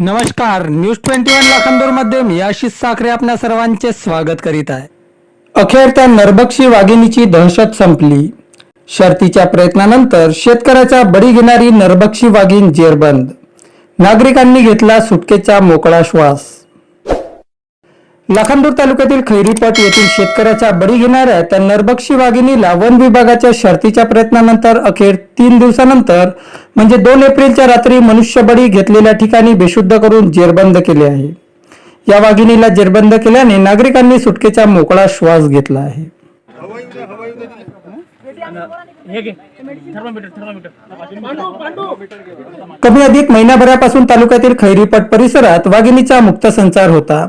नमस्कार news twenty one लाखांदूरमध्ये मी आशिष साखरे आपल्या सर्वांचे स्वागत करीत आहे. अखेर त्या नरभक्षी वाघिणीची दहशत संपली. शर्तीच्या प्रयत्नानंतर शेतकऱ्याचा बळी घेणारी नरभक्षी वाघीण जेरबंद. नागरिकांनी घेतला सुटकेचा मोकळा श्वास. लाखांदूर तालुक्यातील खैरीपट येथील शेतकऱ्याचा बळी घेणाऱ्या त्या नरबक्षी वाघिणीला वन विभागाच्या शर्तीच्या प्रयत्नानंतर अखेर तीन दिवसानंतर म्हणजे दोन एप्रिलच्या रात्री मनुष्यबळी घेतलेल्या ठिकाणी बेशुद्ध करून जेरबंद केले आहे. या वाघिणीला जेरबंद केल्याने नागरिकांनी सुटकेचा मोकळा श्वास घेतला आहे. कमी अधिक महिन्याभरापासून तालुक्यातील खैरीपट परिसरात वाघिणीचा मुक्त संचार होता.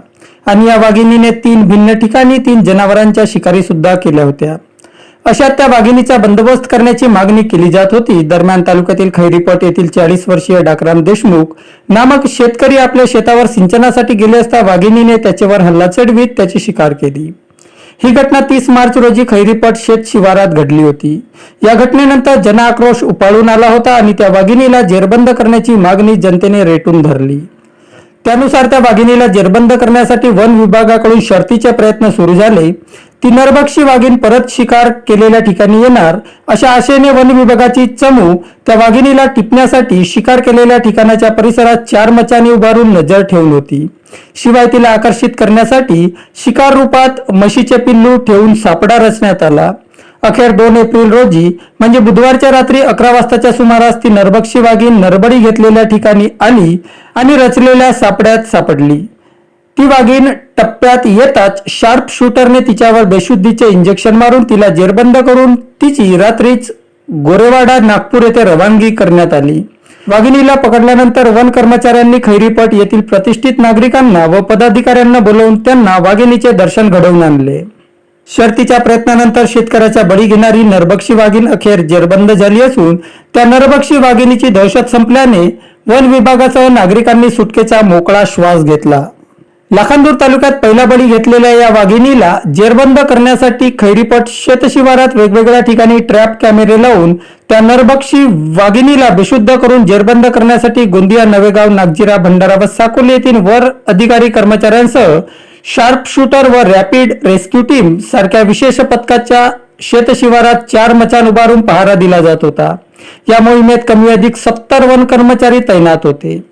आणि या वाघिणीने तीन भिन्न ठिकाणी तीन जनावरांच्या शिकारी सुद्धा केल्या होत्या. अशा त्या वाघिणीचा बंदोबस्त करण्याची मागणी केली जात होती. दरम्यान तालुक्यातील खैरीपट येथील चाळीस वर्षीय डाकराम देशमुख नामक शेतकरी आपल्या शेतावर सिंचनासाठी गेले असता वाघिणीने त्याच्यावर हल्ला चढवीत त्याची शिकार केली. ही घटना तीस मार्च रोजी खैरीपट शेत शिवारात घडली होती. या घटनेनंतर जनआक्रोश उपाळून आला होता आणि त्या वाघिणीला जेरबंद करण्याची मागणी जनतेने रेटून धरली. त्यानुसार त्या वाघिणीला जेरबंद करण्यासाठी वन विभागाकडून शर्तीचे प्रयत्न सुरू झाले. ती नरभक्षी वाघीण परत शिकार केलेल्या ठिकाणी येणार. अशा आशेने वन विभागाची चमू त्या वाघिणीला टिपण्यासाठी शिकार केलेल्या ठिकाणाच्या परिसरात चार मचानी उभारून नजर ठेवून होती. शिवाय तिला आकर्षित करण्यासाठी शिकार रूपात म्हशीचे पिल्लू ठेवून सापडा रचण्यात आला. अखेर दोन एप्रिल रोजी म्हणजे बुधवारच्या रात्री अकरा वाजताच्या सुमारास ती नरभक्षी वाघीण नरबडी घेतलेल्या ठिकाणी आली आणि रचलेल्या सापड्यात सापडली. ती वाघीण टप्प्यात येताच शार्प शूटरने तिच्यावर बेशुद्धीचे इंजेक्शन मारून तिला जेरबंद करून तिची रात्रीच गोरेवाडा नागपूर येथे रवानगी करण्यात आली. वाघिणीला पकडल्यानंतर वन कर्मचाऱ्यांनी खैरीपट येथील प्रतिष्ठित नागरिकांना व पदाधिकाऱ्यांना बोलवून त्यांना वाघिणीचे दर्शन घडवून आणले. शर्तीच्या प्रयत्नानंतर शेतकऱ्याच्या बळी घेणारी नरबक्षी वाघीण अखेर जेरबंद झाली असून त्या नरबक्षी वाघिणीची दहशत संपल्याने वन विभागासह नागरिकांनी सुटकेचा मोकळा श्वास घेतला. लाखांदूर तालुक्यात पहिला बळी घेतलेल्या या वाघिणीला जेरबंद करण्यासाठी खैरीपट शेतशिवारात वेगवेगळ्या ठिकाणी ट्रॅप कॅमेरे लावून त्या नरबक्षी वाघिणीला बेशुद्ध करून जेरबंद करण्यासाठी गोंदिया नवेगाव नागजिरा भंडारा व साकोली येथील वर अधिकारी कर्मचाऱ्यांसह शार्प शूटर व रॅपिड रेस्क्यू टीम सारख्या विशेष पथकाच्या शेतशिवारात चार मचान उभारून पहारा दिला जात होता. या मोहिमेत कमी अधिक सत्तर वन कर्मचारी तैनात होते.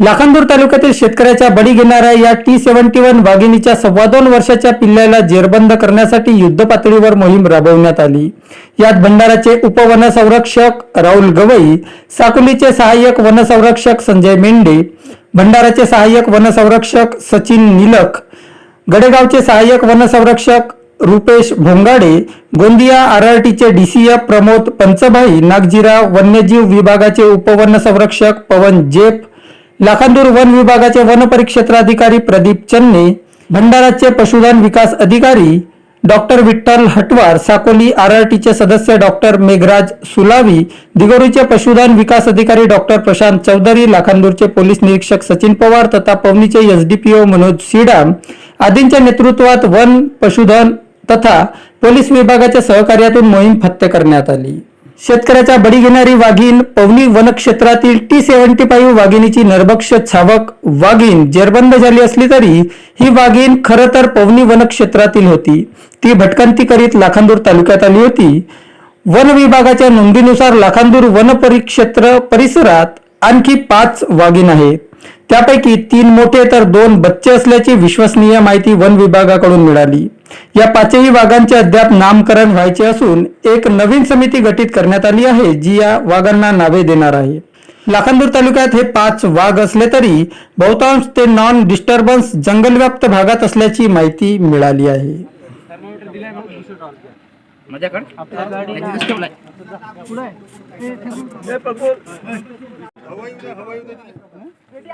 लाखांदूर तालुक्यातील शेतकऱ्याच्या बळी घेणाऱ्या या टी सेव्हन्टी वन वाघिणीच्या सव्वा दोन वर्षाच्या पिल्ल्याला जेरबंद करण्यासाठी युद्ध पातळीवर मोहीम राबवण्यात आली. यात भंडाराचे उपवनसंरक्षक राहुल गवई साकुलीचे सहाय्यक वनसंरक्षक संजय मेंढे भंडाराचे सहाय्यक वनसंरक्षक सचिन निलक गडेगावचे सहाय्यक वनसंरक्षक रुपेश भोंगाडे गोंदिया आरआरटीचे डीसीएफ प्रमोद पंचभाई नागजिरा वन्यजीव विभागाचे उपवन संरक्षक पवन जेप लाखांदूर वन विभागाचे वन परिक्षेत्राधिकारी प्रदीप चन्ने भंडाराचे पशुधन विकास अधिकारी डॉक्टर विठ्ठल हटवार साकोली आरआरटीचे सदस्य डॉक्टर मेघराज सुलावी दिगोरीचे पशुधन विकास अधिकारी डॉक्टर प्रशांत चौधरी लाखांदूरचे पोलीस निरीक्षक सचिन पवार तथा पवनीचे एसडीपीओ मनोज सीडाम. आदींच्या नेतृत्वात वन पशुधन तथा पोलीस विभागाच्या सहकार्यातून मोहीम फत्ते करण्यात आली. शेतकऱ्याचा बळी घेणारी वाघीण पवनी वनक्षेत्रातील टी सेव्हन्टी फाईव्ह वाघिणीची नरभक्ष छावक वाघीण जेरबंद झाली असली तरी ही वाघीण खरं तर पवनी वनक्षेत्रातील होती. ती भटकंती करीत लाखांदूर तालुक्यात आली होती. वन विभागाच्या नोंदीनुसार लाखांदूर वन परिक्षेत्र परिसरात आणखी पाच वाघीण आहेत. त्यापैकी तीन मोठे तर दोन बच्चे असल्याची विश्वसनीय माहिती वन विभागाकडून मिळाली. या पाचही वाघांचे अद्याप नामकरण व्हायचे असून एक नवीन समिती गठीत करण्यात आली आहे जी या वाघांना नावे देणार आहे. लाखांदूर तालुक्यात हे पाच वाघ असले तरी बहुतांश ते नॉन डिस्टर्बन्स जंगलव्याप्त भागात असल्याची माहिती मिळाली आहे. माझ्याकडे?